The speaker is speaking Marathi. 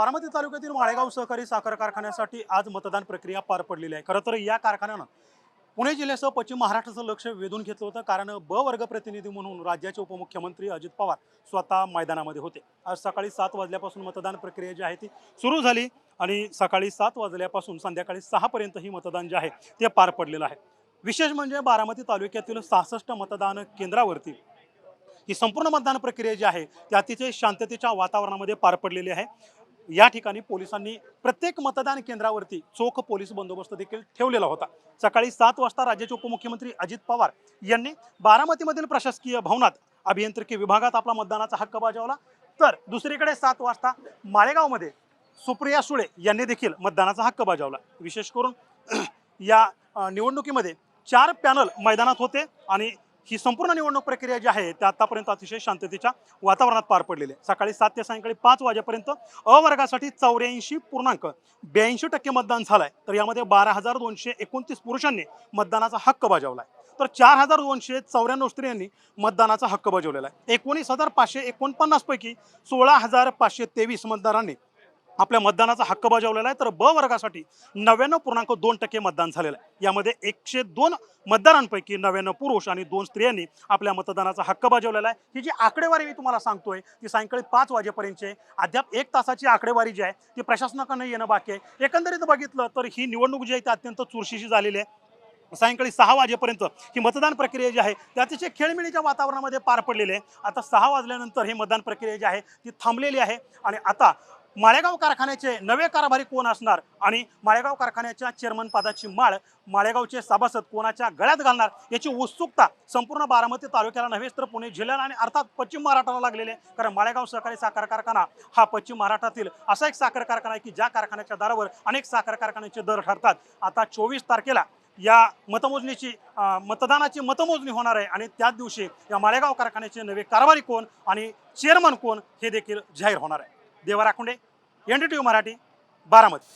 बारामती तालुक्यातील माळेगाव सहकारी साखर कारखान्यासाठी आज मतदान प्रक्रिया पार पडलेली आहे. खरं तर या कारखान्यानं पुणे जिल्ह्यासह पश्चिम महाराष्ट्राचं लक्ष वेधून घेतलं होतं. कारण ब वर्ग प्रतिनिधी म्हणून राज्याचे उपमुख्यमंत्री अजित पवार स्वतः मैदानामध्ये होते. आज सकाळी सात वाजल्यापासून मतदान प्रक्रिया जी आहे ती सुरू झाली आणि सकाळी सात वाजल्यापासून संध्याकाळी सहापर्यंत ही मतदान जे आहे ते पार पडलेलं आहे. विशेष म्हणजे बारामती तालुक्यातील सहासष्ट मतदान केंद्रावरती ही संपूर्ण मतदान प्रक्रिया जी आहे ती अतिशय शांततेच्या वातावरणामध्ये पार पडलेली आहे. या ठिकाणी पोलिसांनी प्रत्येक मतदान केंद्रावरती चोख पोलीस बंदोबस्त देखील ठेवलेला होता. सकाळी सात वाजता राज्याचे उपमुख्यमंत्री अजित पवार यांनी बारामतीमधील प्रशासकीय भवनात अभियांत्रिकी विभागात आपला मतदानाचा हक्क बजावला. तर दुसरीकडे सात वाजता माळेगावमध्ये सुप्रिया सुळे यांनी देखील मतदानाचा हक्क बजावला. विशेष करून या निवडणुकीमध्ये चार पॅनल मैदानात होते आणि ही संपूर्ण निवडणूक प्रक्रिया जी आहे त्या आतापर्यंत अतिशय शांततेच्या वातावरणात पार पडलेली आहे. सकाळी सात ते सायंकाळी पाच वाजेपर्यंत अवर्गासाठी चौऱ्याऐंशी पूर्णांक ब्याऐंशी टक्के मतदान झालंय. तर यामध्ये बारा हजार दोनशे एकोणतीस पुरुषांनी मतदानाचा हक्क बजावलाय. तर चार हजार दोनशे चौऱ्याण्णव स्त्रियांनी मतदानाचा हक्क बजावलेला आहे. एकोणीस हजार पाचशे एकोणपन्नास पैकी सोळा हजार पाचशे तेवीस मतदारांनी आपल्या मतदानाचा हक्क बजावलेला आहे. तर ब वर्गासाठी नव्याण्णव पूर्णांक दोन टक्के मतदान झालेलं आहे. यामध्ये एकशे दोन मतदारांपैकी नव्याण्णव पुरुष आणि दोन स्त्रियांनी आपल्या मतदानाचा हक्क बजावलेला आहे. ही जी आकडेवारी मी तुम्हाला सांगतोय ती सायंकाळी पाच वाजेपर्यंतची आहे. अद्याप एक तासाची आकडेवारी जी आहे ती प्रशासनाकडनं येणं बाकी आहे. एकंदरीत बघितलं तर ही निवडणूक जी आहे ती अत्यंत चुरशीची झालेली आहे. सायंकाळी सहा वाजेपर्यंत ही मतदान प्रक्रिया जी आहे ती अतिशय खेळमिळीच्या वातावरणामध्ये पार पडलेली आहे. आता सहा वाजल्यानंतर ही मतदान प्रक्रिया जी आहे ती थांबलेली आहे. आणि आता माळेगाव कारखान्याचे नवे कारभारी कोण असणार? आणि माळेगाव कारखान्याच्या चेअरमन पदाची माळ माळेगावचे सभासद कोणाच्या गळ्यात घालणार? याची उत्सुकता संपूर्ण बारामती तालुक्याला नव्हेच तर पुणे जिल्ह्याला आणि अर्थात पश्चिम महाराष्ट्राला लागलेले आहे. कारण माळेगाव सहकारी साखर कारखाना हा पश्चिम महाराष्ट्रातील असा एक साखर कारखाना आहे की ज्या कारखान्याच्या दारावर अनेक साखर कारखान्याचे दर ठरतात आता चोवीस तारखेला या मतमोजणीची मतदानाची मतमोजणी होणार आहे आणि त्याच दिवशी या माळेगाव कारखान्याचे नवे कारभारी कोण आणि चेअरमन कोण हे देखील जाहीर होणार आहे. Deva Rakhunde N D T Marathi Baramati.